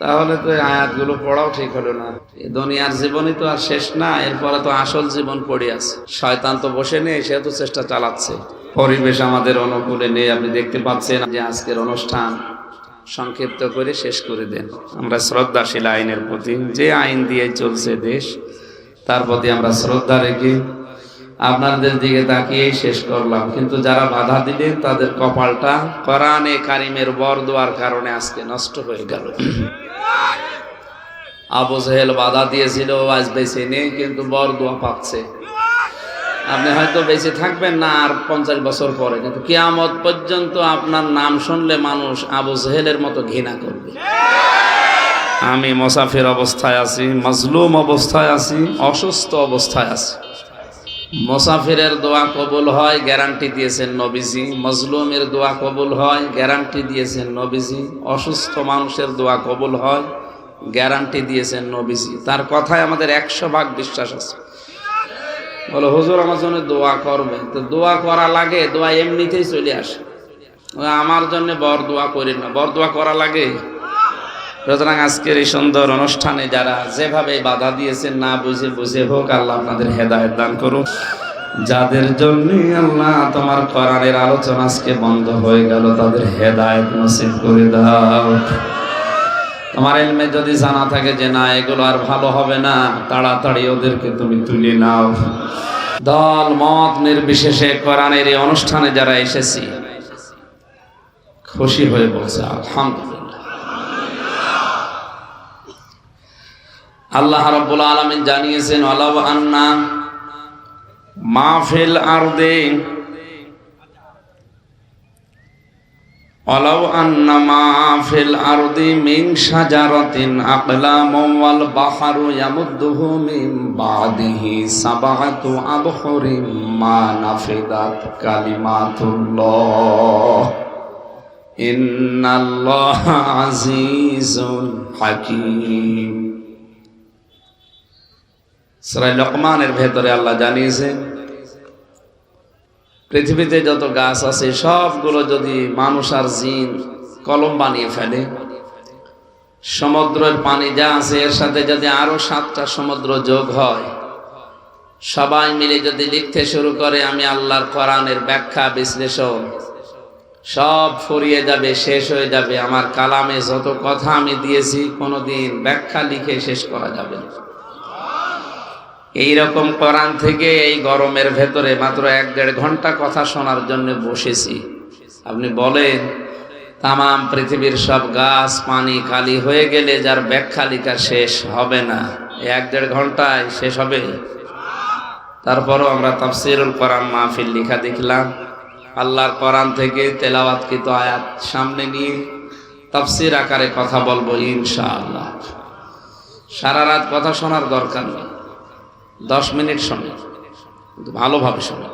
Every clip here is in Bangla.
তাহলে তো এই আয়াতগুলো পড়াও ঠিক হলো না। দুনিয়ার জীবনই তো আর শেষ না, এরপরে তো আসল জীবন পড়ে আছে। শয়তান তো বসে নেই সে তো চেষ্টা চালাচ্ছে। পরিবেশ আমাদের অনুকূলে নেই, আপনি দেখতে পাচ্ছেন যে আজকের অনুষ্ঠান সংক্ষিপ্ত করে শেষ করে দেন। আমরা শ্রদ্ধাশীল আইনের প্রতি, যে আইন দিয়ে চলছে দেশ, তার প্রতি আমরা শ্রদ্ধা রেখে আপনাদের দিকে তাকিয়ে শেষ করলাম। কিন্তু যারা বাধা দিলেন তাদের কপালটা কোরআনে কারিমের বর দেওয়ার কারণে আজকে নষ্ট হয়ে গেল। আবু সাহেল বাধা দিয়েছিল আজ বেঁচে নেই, কিন্তু বর দোয়া পাচ্ছে। আপনি হয়তো বেঁচে থাকবেন না আর পঞ্চাশ বছর পরে, কিন্তু কিয়ামত পর্যন্ত আপনার নাম শুনলে মানুষ আবু সাহেলের মতো ঘৃণা করবে। আমি মোসাফির অবস্থায় আছি, মজলুম অবস্থায় আছি, অসুস্থ অবস্থায় আছি। মোসাফিরের দোয়া কবুল হয়, গ্যারান্টি দিয়েছেন নবীজি। মজলুমের দোয়া কবুল হয়, গ্যারান্টি দিয়েছেন নবীজি। অসুস্থ মানুষের দোয়া কবুল হয়, গ্যারান্টি দিয়েছেন নবীজি। তার কথায় আমাদের একশো ভাগ বিশ্বাস আছে। বলো, হুজুর আমার জন্য দোয়া করবে। তো দোয়া করা লাগে, দোয়া এমনিতেই চলে আসে। আমার জন্য বর দোয়া করি না। বর দোয়া করা লাগে? সুতরাং আজকের এই সুন্দর অনুষ্ঠানে যারা যেভাবে বাধা দিয়েছেন, না বুঝে বুঝে হোক, আল্লাহ আপনাদের হেদায়ত দান করুন যাদের জন্য আল্লাহ তোমার কোরআনের আলোচনা আজকে বন্ধ হয়ে গেল, তাদের হেদায়ত নসিব করে দাও। তোমার এলমে যদি জানা থাকে যে, না, এগুলো আর ভালো হবে না, তাড়াতাড়ি ওদেরকে তুমি তুলে নাও। দল, মত নির্বিশেষে কোরআনের এই অনুষ্ঠানে যারা এসেছি, খুশি হয়ে বলছে, আলহামদুলিল্লাহ। আল্লাহ রাব্বুল আলামিন জানিয়েছেন ওয়ালাউ আন্না মাহফিল আরদে ওয়ালাউ আন্না মাহফিল আরদি মিন শাজারাতিন আকলামুম ওয়াল বাহরু ইয়ামুদ্দুহু মিন বাদিহি সাবআতু আবহুরিম মা নাফিদাত কালিমাতুল্লাহ। ইন্নাল্লাহ আজিজুল হাকীম। সরাই লকমানের ভেতরে আল্লাহ জানিয়েছেন পৃথিবীতে যত গাছ আছে, সবগুলো যদি মানুষ আর জিন কলম বানিয়ে ফেলে, সমুদ্রের পানি যা আছে, এর সাথে যদি আরও সাতটা সমুদ্র যোগ হয়, সবাই মিলে যদি লিখতে শুরু করে, আমি আল্লাহর কোরআনের ব্যাখ্যা, বিশ্লেষণ, সব ফুরিয়ে যাবে, শেষ হয়ে যাবে। আমার কালামে যত কথা আমি দিয়েছি, কোনোদিন ব্যাখ্যা লিখে শেষ করা যাবে না। এই রকম কোরআন থেকে এই গরমের ভেতরে মাত্র এক দেড় ঘণ্টা কথা শোনার জন্য বসেছি। আপনি বলেন তাম পৃথিবীর সব গাছ পানি খালি হয়ে গেলে যার ব্যাখ্যা লিখা শেষ হবে না। এক দেড় ঘন্টায় শেষ হবে? তারপরও আমরা তাফসিরুল কোরআন মাহফিল লিখা দেখলাম। আল্লাহর কোরআন থেকে তেলাওয়াতকৃত আয়াত সামনে নিয়ে তাফসির আকারে কথা বলব ইনশাআল্লাহ। সারা রাত কথা শোনার দরকার নেই। দশ মিনিট শোনে, কিন্তু ভালোভাবে শোনে।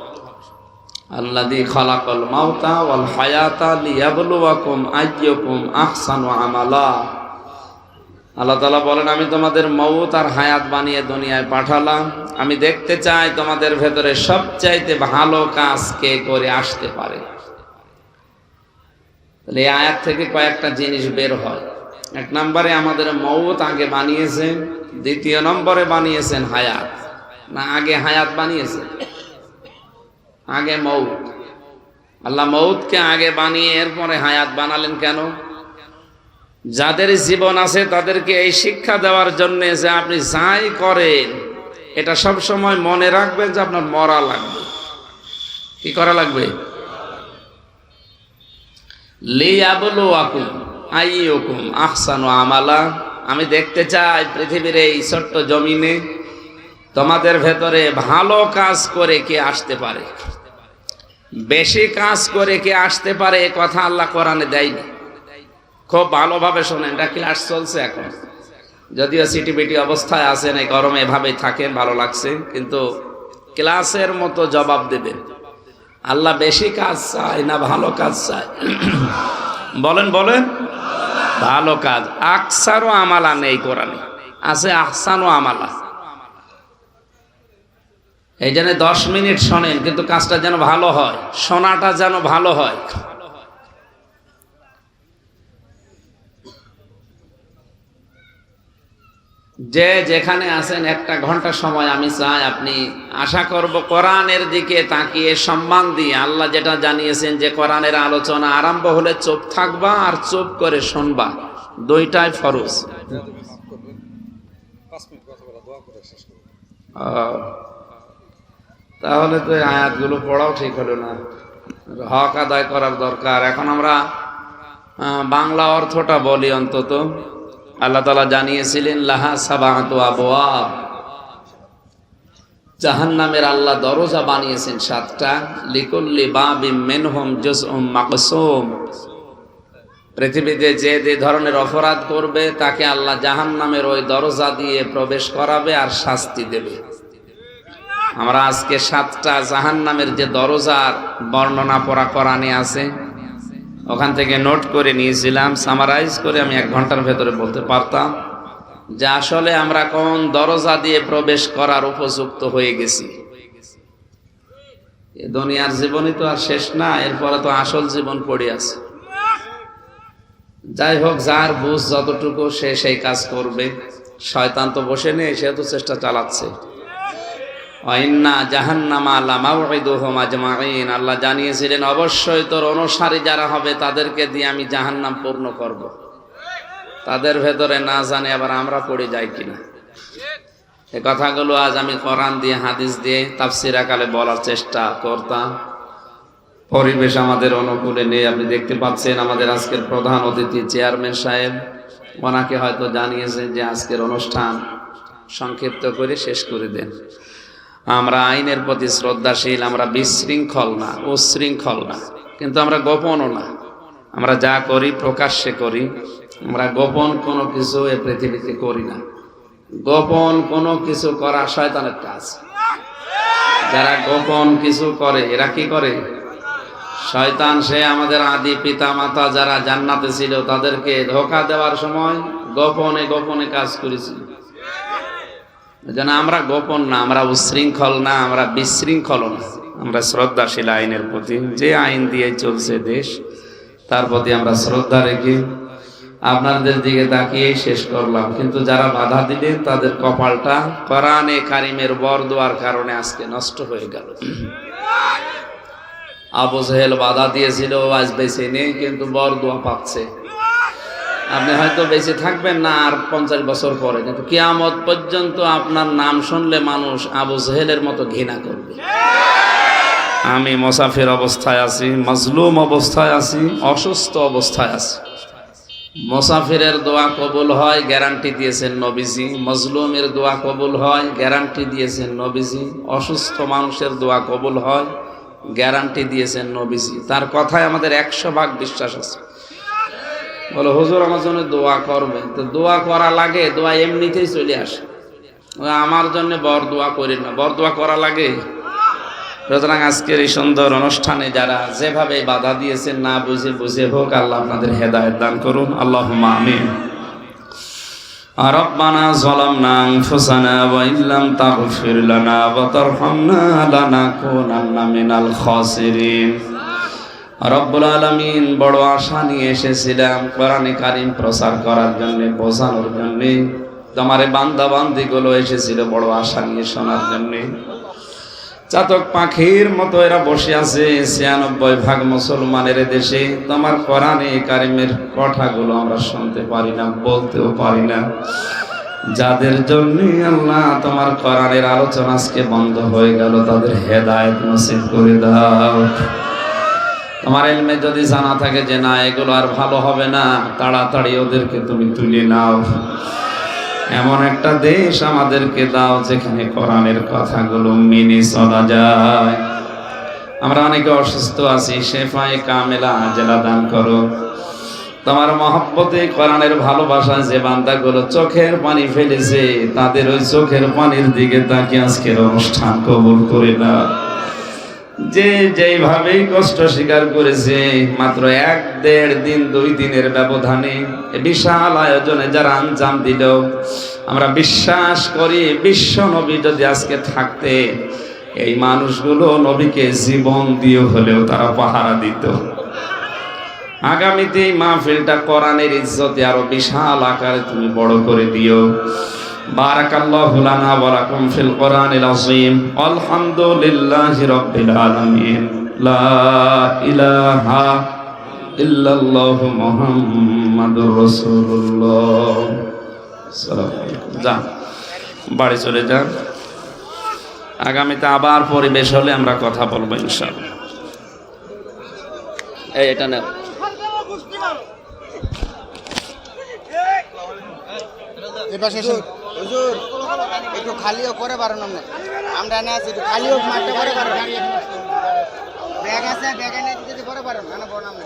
আল্লাহ দি খালাকল মাউতা ওয়াল হায়াতা লিয়াবলুয়াকুম আইয়ুকুম আহসানু আমালা। আল্লাহ তালা বলেন, আমি তোমাদের মৌত আর হায়াত বানিয়ে দুনিয়ায় পাঠালাম। আমি দেখতে চাই তোমাদের ভেতরে সবচাইতে ভালো কাজ কে করে আসতে পারে। তাহলে এই আয়াত থেকে কয়েকটা জিনিস বের হয়। এক নম্বরে আমাদের মৌত আগে বানিয়েছেন, দ্বিতীয় নম্বরে বানিয়েছেন হায়াত। না, আগে হায়াত বানিয়েছে। আগে মৌত। আল্লাহ মৌতকে আগে বানিয়ে এরপরে হায়াত বানালেন কেন? যাদের জীবন আছে তাদেরকে এই শিক্ষা দেওয়ার জন্য যে আপনি যাই করেন, এটা সব সময় মনে রাখবেন যে আপনার মরা লাগবে। কি করা লাগবে? আমালা। আমি দেখতে চাই পৃথিবীর এই ছোট্ট জমিনে তোমাদের ভেতরে ভালো কাজ করে কে আসতে পারে? বেশি কাজ করে কে আসতে পারে এ কথা আল্লাহ কোরআনে দেয়নি। খুব ভালোভাবে শোনেন, এটা ক্লাস চলছে এখন। যদিও সিটি বিটি অবস্থায় আছেন, এই গরমে এভাবেই থাকেন, ভালো লাগছে, কিন্তু ক্লাসের মতো জবাব দেবেন। আল্লাহ বেশি কাজ চায় না ভালো কাজ চায়? বলেন বলেন। ভালো কাজ। আকসারও আমালা নেই কোরআনে। আছে আহসানও আমালা। এই জন্য দশ মিনিট শোনেন কিন্তু কাজটা যেন ভালো হয় শোনাটা যেন ভালো হয়। যে যেখানে আছেন একটা ঘণ্টা সময় আমি চাই আপনি আশা করব কোরআনের দিকে তাকিয়ে সম্মান দিয়ে আল্লাহ যেটা জানিয়েছেন যে কোরআনের আলোচনা আরম্ভ হলে চুপ থাকবা আর চুপ করে শুনবা। দুইটাই ফরজ। তাহলে তো এই আয়াতগুলো পড়াও ঠিক হলো না। হক আদায় করার দরকার। এখন আমরা বাংলা অর্থটা বলি অন্তত। আল্লাহ তালা জানিয়েছিলেন, লাহা সাবাহাত আবওয়াব। জাহান্নামের আল্লাহ দরজা বানিয়েছেন সাতটা। লিকুল্লি বাবিম মেনহুম জুসউম মাকসুম। পৃথিবীতে যে যে ধরনের অপরাধ করবে, তাকে আল্লাহ জাহান্নামের ওই দরজা দিয়ে প্রবেশ করাবে আর শাস্তি দেবে। আমরা আজকে সাতটা জাহান্নামের যে দরজার বর্ণনা পড়া কোরআনে আছে, ওখান থেকে নোট করে নিয়েছিলাম সামারাইজ করে আমি এক ঘণ্টার ভেতরে বলতে পারতাম যে আসলে আমরা কোন দরজা দিয়ে প্রবেশ করার উপযুক্ত হয়ে গেছি। দুনিয়ার জীবনই তো আর শেষ না, এরপরে তো আসল জীবন পড়ে আছে। যাই হোক, যার বুঝ যতটুকু সে সেই কাজ করবে। শয়তান তো বসে নেই সে তো চেষ্টা চালাচ্ছে। অইন্না জাহান্নামা লামাউইদুহুম আজমাইন আল্লাহ জানিয়েছিলেন, অবশ্যই তোর অনুসারী যারা হবে, তাদেরকে দিয়ে আমি জাহান্নাম পূর্ণ করব। তাদের ভেতরে না জানে আবার আমরা পড়ে যাই কিনা। এ কথাগুলো আজ আমি কোরআন দিয়ে, হাদিস দিয়ে, তাফসির আকালে বলার চেষ্টা করতাম। পরিবেশ আমাদের অনুকূলে নেই। আপনি দেখতে পাচ্ছেন আমাদের আজকের প্রধান অতিথি চেয়ারম্যান সাহেব। ওনাকে হয়তো জানিয়েছেন যে আজকের অনুষ্ঠান সংক্ষিপ্ত করে শেষ করে দেন। আমরা আইনের প্রতি শ্রদ্ধাশীল, আমরা বিশৃঙ্খল না, উশৃঙ্খল না। কিন্তু আমরা গোপনও না। আমরা যা করি প্রকাশ্যে করি, আমরা গোপন কোনো কিছু এ পৃথিবীতে করি না। গোপন কোনো কিছু করা শয়তানের কাজ। যারা গোপন কিছু করে, এরা কি করে? শয়তান, সে আমাদের আদি পিতা মাতা যারা জান্নাতে ছিল, তাদেরকে ধোকা দেওয়ার সময় গোপনে গোপনে কাজ করেছিল। যেন আমরা গোপন না, আমরা উশৃঙ্খল না, আমরা বিশৃঙ্খল না। আমরা শ্রদ্ধাশীল আইনের প্রতি। যে আইন দিয়ে চলছে দেশ, তার প্রতি আমরা শ্রদ্ধা রেখে আপনাদের দিকে তাকিয়ে শেষ করলাম। কিন্তু যারা বাধা দিলেন তাদের কপালটা কোরআনে কারিমের বর দেওয়ার কারণে আজকে নষ্ট হয়ে গেল। আবু সাহেল বাধা দিয়েছিল আজ বেছে নেই, কিন্তু বর দোয়া পাচ্ছে। আপনি হয়তো বেঁচে থাকবেন না আর পঞ্চাশ বছর পরে, কিন্তু কিয়ামত পর্যন্ত আপনার নাম শুনলে মানুষ আবু সাহেলের মতো ঘৃণা করবে। আমি মোসাফির অবস্থায় আছি, মজলুম অবস্থায় আছি, অসুস্থ অবস্থায় আছি। মোসাফিরের দোয়া কবুল হয়, গ্যারান্টি দিয়েছেন নবীজি। মজলুমের দোয়া কবুল হয়, গ্যারান্টি দিয়েছেন নবীজি। অসুস্থ মানুষের দোয়া কবুল হয়, গ্যারান্টি দিয়েছেন নবীজি। তার কথায় আমাদের একশো ভাগ বিশ্বাস আছে। বলো হুজুর আমার জন্য দোয়া করবে তো দোয়া করা লাগে দোয়া এমনিতেই চলে আসে ও আমার জন্য বর দোয়া করি না বর দোয়া করা লাগে সুতরাং আজকের এই সুন্দর অনুষ্ঠানে যারা যেভাবে বাধা দিয়েছেন না বুঝে বুঝে হোক আল্লাহ আপনাদের হেদায়ত দান করুন আল্লাহ আমিন ربنا ظلمنا أنفسنا وإن لم تغفر لنا وترحمنا لنكونن من الخاسرين রব্বুল আলমিন বড় আশা নিয়ে এসেছিলাম কোরআনে কারিম প্রচার করার জন্য, বোঝানোর জন্য। তোমার বান্দা বান্দিগুলো এসেছিল বড় আশা নিয়ে শোনার জন্যে। চাতক পাখির মতো এরা বসে আছে, ছিয়ানব্বই ভাগ মুসলমানের দেশে। তোমার কোরআনে কারিমের কথাগুলো আমরা শুনতে পারি না, বলতেও পারি না। যাদের জন্য আল্লাহ তোমার কোরআনের আলোচনা আজকে বন্ধ হয়ে গেল, তাদের হেদায়েত নসিব করে দাও। তোমার এলমে যদি জানা থাকে যে না, এগুলো আর ভালো হবে না, তাড়াতাড়ি ওদেরকে তুমি তুলে নাও। এমন একটা দেশ আমাদেরকে দাও যেখানে কোরআনের কথাগুলো মেনে চলা যায়। আমরা অনেকে অসুস্থ আছি, শেফায় কামেলা আজেলা দান করো। তোমার মহব্বতে কোরআনের ভালোবাসায় যে বান্দাগুলো চোখের পানি ফেলেছে, তাদের ওই চোখের পানির দিকে তাকে আজকের অনুষ্ঠান কবুল করে না যে যেইভাবেই কষ্ট স্বীকার করেছে, মাত্র এক, দেড় দিন, দুই দিনের ব্যবধানে বিশাল আয়োজনে যারা আঞ্জাম দিল, আমরা বিশ্বাস করি বিশ্ব নবী যদি আজকে থাকতে, এই মানুষগুলো নবীকে জীবন দিয়ে হলেও তারা পাহারা দিত। আগামীতে এই মাহফিলটা কোরআনের ইজ্জতে আরও বিশাল আকারে তুমি বড় করে দিও। বারাকাল্লাহু লানা ওয়া লাকুম ফিল কোরআনিল আযীম। আলহামদুলিল্লাহি রাব্বিল আলামিন। লা ইলাহা ইল্লাল্লাহু মুহাম্মাদুর রাসূলুল্লাহ। আসসালামু আলাইকুম। যান বাড়ি চলে যান। আগামীতে আবার পরিবেশ হলে আমরা কথা বলব ইনশাআল্লাহ। এই, এটা নেও এপাশে এসে হুজুর, একটু খালিও করে পারেন আপনি। আমরা না আছি, একটু খালিও মাঠটা করে পারেন ব্যাগ আছে, ব্যাগে নিয়ে যদি করে পারেন না বড় আপনি।